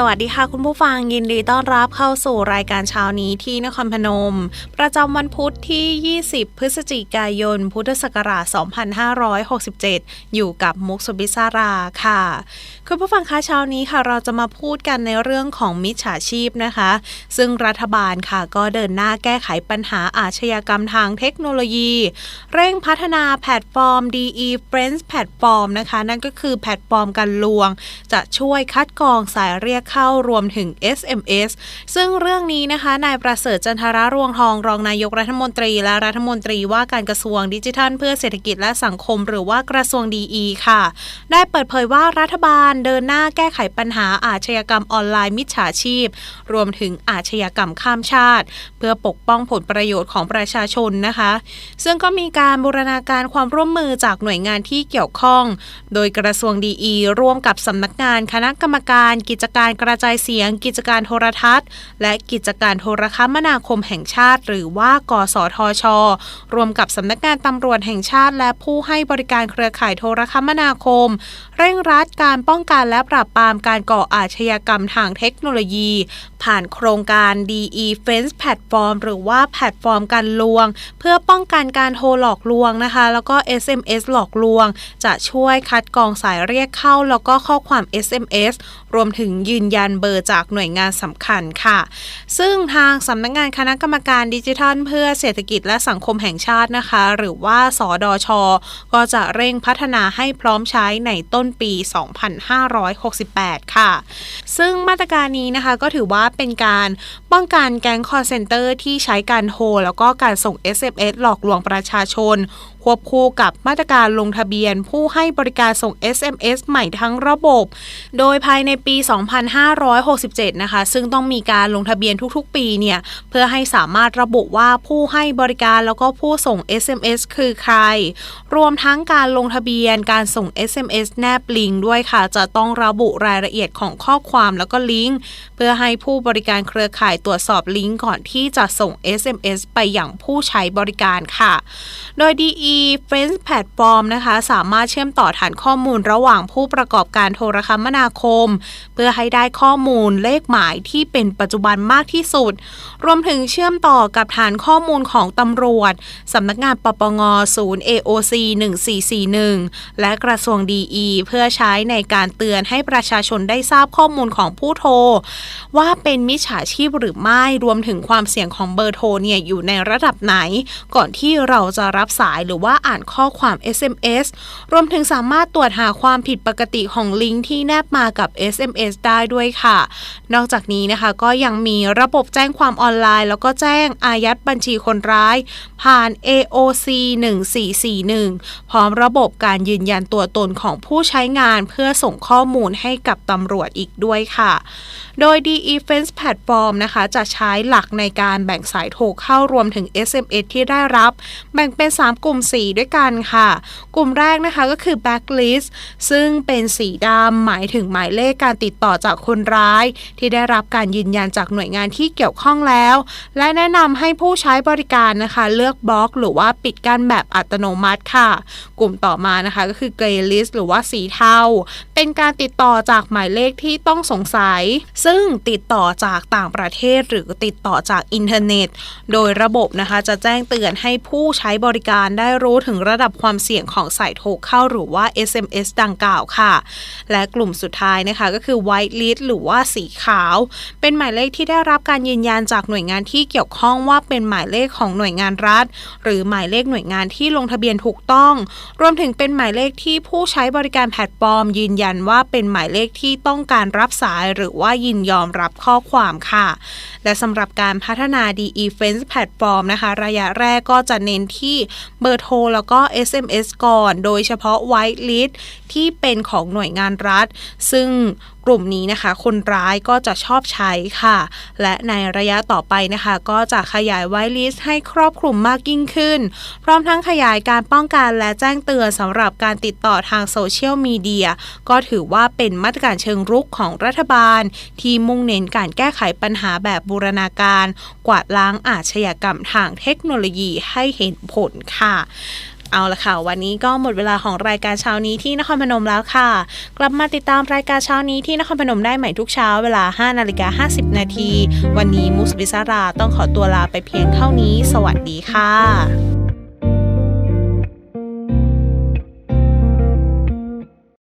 สวัสดีค่ะคุณผู้ฟังยินดีต้อนรับเข้าสู่รายการเช้านี้ที่นครพนม ประจำวันพุธที่ 20 พฤศจิกายน พุทธศักราช 2567 อยู่กับมุกสุบิสาราค่ะ คุณผู้ฟังคะเช้านี้ค่ะเราจะมาพูดกันในเรื่องของมิจฉาชีพนะคะ ซึ่งรัฐบาลค่ะก็เดินหน้าแก้ไขปัญหาอาชญากรรมทางเทคโนโลยี เร่งพัฒนาแพลตฟอร์ม DE Friends แพลตฟอร์มนะคะ นั่นก็คือแพลตฟอร์มการลวง จะช่วยคัดกรองสายเรียกเข้ารวมถึง SMS ซึ่งเรื่องนี้นะคะนายประเสริฐจันทรารวงทองรองนายกรัฐมนตรี และรัฐมนตรีว่าการกระทรวงดิจิทัล เพื่อเศรษฐกิจและสังคมหรือว่ากระทรวงดีค่ะ ได้เปิดเผยว่ารัฐบาลเดินหน้าแก้ไขปัญหาอาชญากรรมออนไลน์มิจฉาชีพ รวมถึงอาชญากรรมข้ามชาติ เพื่อปกป้องผลประโยชน์ของประชาชนนะคะ ซึ่งก็มีการบูรณาการความร่วมมือจากหน่วยงานที่เกี่ยวข้อง โดยกระทรวงดีร่วมกับสำนักงานคณะกรรมการกิจการการะจายเสียง กิจการโทรทัศน์ และกิจการโทรคมนาคมแห่งชาติ หรือว่ากสทช รวมกับสำนักงานตำรวจแห่งชาติ และผู้ให้บริการเครือข่ายโทรคมนาคม เร่งรัดการป้องกันและปราบปรามการก่ออาชญากรรมทางเทคโนโลยี ผ่านโครงการ DE Fence Platform หรือว่าแพลตฟอร์มการลวง เพื่อป้องกันการโทรหลอกลวงนะคะ แล้วก็ SMS หลอกลวง จะช่วยคัดกรองสายเรียกเข้า แล้วก็ข้อความ SMS รวมถึงยืนยันเบอร์จากหน่วยงานสำคัญค่ะ ซึ่งทางสำนักงงานคณะกรรมการดิจิทัล เพื่อเศรษฐกิจและสังคมแห่งชาตินะคะ หรือว่าสอดอชก็จะเร่งพัฒนาให้พร้อมใช้ในต้นปี 2568 ค่ะ ซึ่งมาตรการนี้นะคะก็ถือว่าเป็นการป้องกันแก๊งคอร์เซนเตอร์ที่ใช้การโทรแล้วก็การส่ง SMS หลอกลวงประชาชน ควบคู่กับมาตรการลงทะเบียน ผู้ให้บริการส่ง SMS ใหม่ทั้งระบบ โดยภายในปี 2567 นะคะ ซึ่งต้องมีการลงทะเบียนทุกๆ ปีเนี่ยเพื่อให้สามารถระบุว่าผู้ให้บริการแล้วก็ผู้ส่ง SMS คือใคร รวมทั้งการลงทะเบียนการส่ง SMS แนบลิงก์ด้วยค่ะ จะต้องระบุรายละเอียดของข้อความแล้วก็ลิงก์เพื่อให้ผู้บริการเครือข่ายตรวจสอบลิงก์ก่อนที่จะส่ง SMS ไปอย่างผู้ใช้บริการค่ะ โดย DE Friends Platform นะคะสามารถเชื่อมต่อฐานข้อมูลระหว่างผู้ประกอบการโทรคมนาคม เพื่อให้ได้ข้อมูลเลขหมายที่เป็นปัจจุบันมากที่สุด รวมถึงเชื่อมต่อกับฐานข้อมูลของตำรวจสำนักงานปปงศูนย์ AOC 1441 และกระทรวงดีเพื่อใช้ในการเตือนให้ประชาชนได้ทราบข้อมูลของผู้โทร ว่าเป็นมิจฉาชีพหรือไม่รวมถึงความเสี่ยงของเบอร์โทรเนี่ยอยู่ในระดับไหน ก่อนที่เราจะรับสายหรือว่าอ่านข้อความ SMS รวมถึงสามารถตรวจหาความผิดปกติของลิงก์ที่แนบมากับ SMS ได้ด้วยค่ะ นอกจากนี้นะคะก็ยังมีระบบแจ้งความออนไลน์ แล้วก็แจ้งอายัดบัญชีคนร้าย ผ่าน AOC 1441 พร้อมระบบการยืนยันตัวตนของผู้ใช้งานเพื่อส่งข้อมูลให้กับตำรวจอีกด้วยค่ะ โดย DE Fence Platform นะคะจะใช้หลักในการแบ่งสายโทรเข้ารวมถึง SMS ที่ได้รับ แบ่งเป็น 3 กลุ่มสีด้วยกันค่ะ กลุ่มแรกนะคะก็คือ backlist ซึ่งเป็นสีดำหมายถึงหมายเลขการติดต่อจากคนร้าย ที่ได้รับการยืนยันจากหน่วยงานที่เกี่ยวข้องแล้ว และแนะนำให้ผู้ใช้บริการนะคะ เลือกบล็อก หรือว่าปิดกั้นแบบอัตโนมัติค่ะ กลุ่มต่อมานะคะก็คือ gray list หรือว่าสีเทาเป็นการติดต่อจากหมายเลขที่ต้องสงสัย ซึ่งติดต่อจากต่างประเทศหรือติดต่อจากอินเทอร์เน็ต โดยระบบนะคะจะแจ้งเตือนให้ผู้ใช้บริการได้รู้ถึงระดับความเสี่ยงของสายโทรเข้าหรือว่า SMS ดังกล่าวค่ะ และกลุ่มสุดท้ายนะคะก็คือ white list หรือว่าสีขาว เป็นหมายเลขที่ได้รับการยืนยันจากหน่วยงานที่เกี่ยวข้องว่าเป็นหมายเลขของหน่วยงานรัฐ หรือหมายเลขหน่วยงานที่ลงทะเบียนถูกต้อง รวมถึงเป็นหมายเลขที่ผู้ใช้บริการแพลตฟอร์ม ยืนยันว่าเป็นหมายเลขที่ต้องการรับสายหรือว่ายินยอมรับข้อความค่ะ และสำหรับการพัฒนา DE Fence Platform นะคะ ระยะแรกก็จะเน้นที่เบอร์โทร แล้วก็ SMS ก่อน โดยเฉพาะไวท์ลิสที่เป็นของหน่วยงานรัฐ ซึ่ง กลุ่มนี้นะคะ คนร้ายก็จะชอบใช้ค่ะ และในระยะต่อไปนะคะ ก็จะขยายไวลิสให้ครอบคลุมมากยิ่งขึ้น พร้อมทั้งขยายการป้องกันและแจ้งเตือนสำหรับการติดต่อทางโซเชียลมีเดียก็ถือว่าเป็นมาตรการเชิงรุกของรัฐบาล ที่มุ่งเน้นการแก้ไขปัญหาแบบบูรณาการ กวาดล้างอาชญากรรมทางเทคโนโลยีให้เห็นผลค่ะ เอาละค่ะ วันนี้ก็หมดเวลาของรายการเช้านี้ที่นครพนมแล้วค่ะ กลับมาติดตามรายการเช้านี้ที่นครพนมได้ใหม่ทุกเช้าเวลา 5 นาฬิกา 50 นาที วันนี้มุสบิซาราต้องขอตัวลาไปเพียงเท่านี้ สวัสดีค่ะ